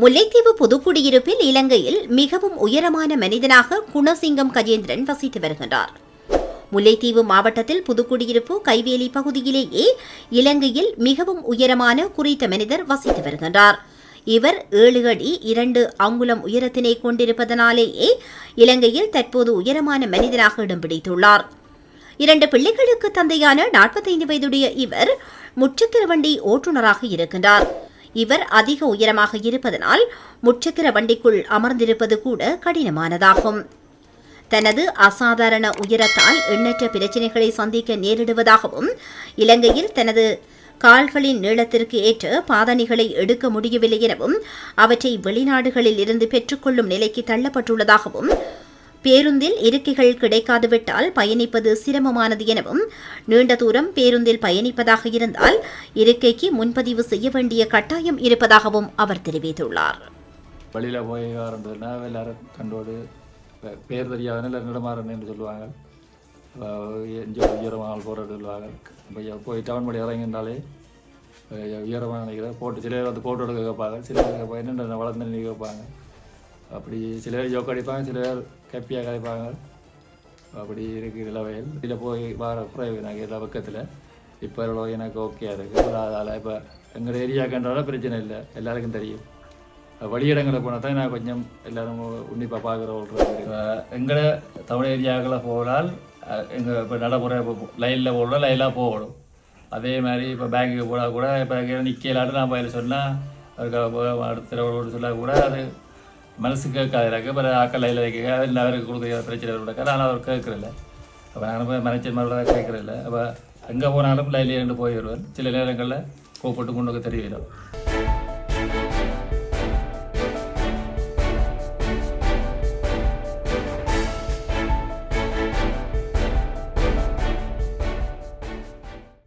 முல்லைத்தீவு புதுக்குடியிருப்பில் இலங்கையில் மிகவும் உயரமான மனிதனாக குணசிங்கம் கஜேந்திரன் வசித்து வருகின்றார். முல்லைத்தீவு மாவட்டத்தில் புதுக்குடியிருப்பு கைவேலி பகுதியிலேயே இலங்கையில் மிகவும் உயரமான குறித்த மனிதர் வசித்து வருகின்றார். இவர் ஏழு அடி இரண்டு அங்குலம் உயரத்தினை கொண்டிருப்பதனாலேயே இலங்கையில் தற்போது உயரமான மனிதனாக இடம் பிடித்துள்ளார். இரண்டு பிள்ளைகளுக்கு தந்தையான நாற்பத்தைந்து வயதுடைய இவர் முச்சக்கர வண்டி ஓட்டுநராக இருக்கின்றார். இவர் அதிக உயரமாக இருப்பதனால் முச்சக்கர வண்டிக்குள் அமர்ந்திருப்பது கூட கடினமானதாகும். தனது அசாதாரண உயரத்தால் எண்ணற்ற பிரச்சினைகளை சந்திக்க நேரிடுவதாகவும் இலங்கையில் தனது கால்களின் நீளத்திற்கு ஏற்ற பாதணிகளை எடுக்க முடியவில்லை எனவும் அவற்றை வெளிநாடுகளில் இருந்து பெற்றுக்கொள்ளும் நிலைக்கு தள்ளப்பட்டுள்ளதாகவும் பேருந்தில் இருக்கைகள் கிடைக்காதுவிட்டால் பயணிப்பது சிரமமானது எனவும் நீண்ட தூரம் பேருந்தில் பயணிப்பதாக இருந்தால் இருக்கைக்கு முன்பதிவு செய்ய வேண்டிய கட்டாயம் இருப்பதாகவும் அவர் தெரிவித்துள்ளார். வழியில் போய் வரதுன்னா எல்லாரும் கண்டோடு பேர் தெரியாதன எல்லாரும் நடமாறன்னு என்று சொல்லுவாங்க. எஞ்சோ உயரமாக போகிறது சொல்லுவாங்க. இப்போ போய் டவுன் படி இறங்கினாலே உயரமாக நினைக்கிறேன் போட்டு சில பேர் வந்து போட்டோ எடுக்க கேட்பாங்க. சில பேர் கேட்பாங்க என்னென்ன வளர்ந்து நினைக்க கேட்பாங்க. அப்படி சில பேர் ஜோக் அடிப்பாங்க சில பேர் கப்பியாக கதைப்பாங்க அப்படி இருக்குது இளவையில் இதில் போய் வர குறைவு நாங்கள் எல்லா பக்கத்தில். இப்போ இவ்வளோ எனக்கு ஓகே இருக்குது அதால் இப்போ எங்கள் ஏரியாக்கன்றதால பிரச்சனை இல்லை. எல்லாருக்கும் தெரியும். வழியிடங்களில் போனால் தான் நான் கொஞ்சம் எல்லாரும் உன்னிப்பாக பார்க்குற எங்களை தமிழ் ஏரியாக்களை போனால் எங்கள் இப்போ நடைமுறை லைனில் போகணும் லைனாக போகணும். அதே மாதிரி இப்போ பேங்குக்கு போனால் கூட இப்போ நிற்கலாட்டு நான் பயில சொன்னால் அதுக்கு அடுத்த சொன்னால் கூட அது மனசு கேட்காது அப்புறம் ஆக்கள் லைனில் வைக்க அதில் அவருக்கு கொடுக்குற பிரச்சனை இருக்க ஆனால் அவர் கேட்குறதில்ல அப்போ நான் போய் மனைச்சல் மறுபடியும் கேட்குறதில்ல அப்போ எங்கே போனாலும் லைனில் இருந்து போயிடுவார் சில நேரங்களில் கூப்பிட்டு கொண்டு தெரியவில்லை